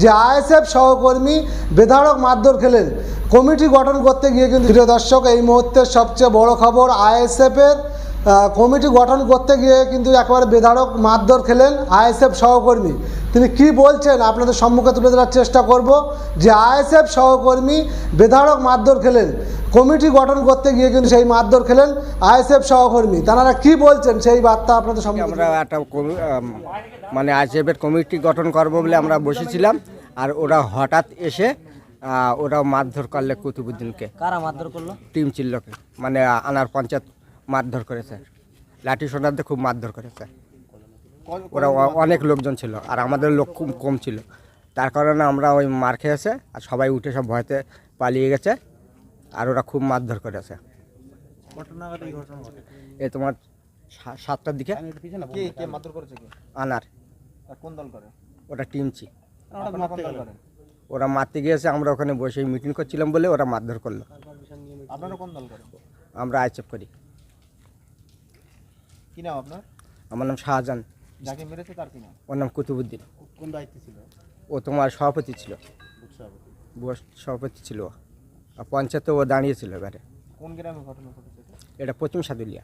যে আইএসএফ সহকর্মী বেধারক মারধর খেলেন। কমিটি গঠন করতে গিয়ে কিন্তু প্রিয় দর্শক, এই মুহূর্তে সবচেয়ে বড় খবর আইএসএফের কমিটি গঠন করতে গিয়ে কিন্তু একেবারে বেধারক মারধর খেলেন আইএসএফ সহকর্মী। তিনি কি বলছেন আপনাদের সম্মুখে তুলে ধরার চেষ্টা করব যে আইএসএফ সহকর্মী বেধারক মারধর খেলেন। কমিটি গঠন করতে গিয়ে কিন্তু সেই মারধর খেলেন আইএসএফ সহকর্মী। তারা কি বলছেন সেই বার্তা আপনাদের সম্মুখে? আমরা একটা মানে আইসিএফের কমিটি গঠন করব বলে আমরা বসেছিলাম আর ওরা হঠাৎ এসে ওরা মারধর করলে কুতুবুদ্দিনকে। কারা মারধর করল? টিম চিল্লকে মানে আনার পঞ্চায়েত মারধর করেছে। লাঠি সোনাতে খুব মারধর করেছে। ওরা অনেক লোকজন ছিল আর আমাদের লোক খুব কম ছিল। তার কারণে আমরা ওই মার খেয়েছে আর সবাই উঠে সব ভয়তে পালিয়ে গেছে আর ওরা খুব মারধর করেছে। এ তোমার সাতটার দিকে? কে কে মারধর করেছে কে? আনার। কোন দল করে? ওটা টিমচি ওরা মারতে গিয়েছে আমরা ওখানে বসে মিটিং করছিলাম বলে ওরা মারধর করল। আপনারা কোন দল করেন আমরা আইচেপ করি। কি নাম আপনার? আমার নাম শাহজাহান। যাকে মেরেছে তার কি নাম? ওর নাম কুতুবুদ্দিন। কোন দায়িত্বে ছিল? ও তোমার সভাপতি ছিল। বস সভাপতি। ছিল ও। আর পঞ্চায়েতে ও দাঁড়িয়েছিল এবারে। কোন গ্রামে ঘটনা ঘটেছে এটা? এটা পশ্চিম সাদুলিয়া।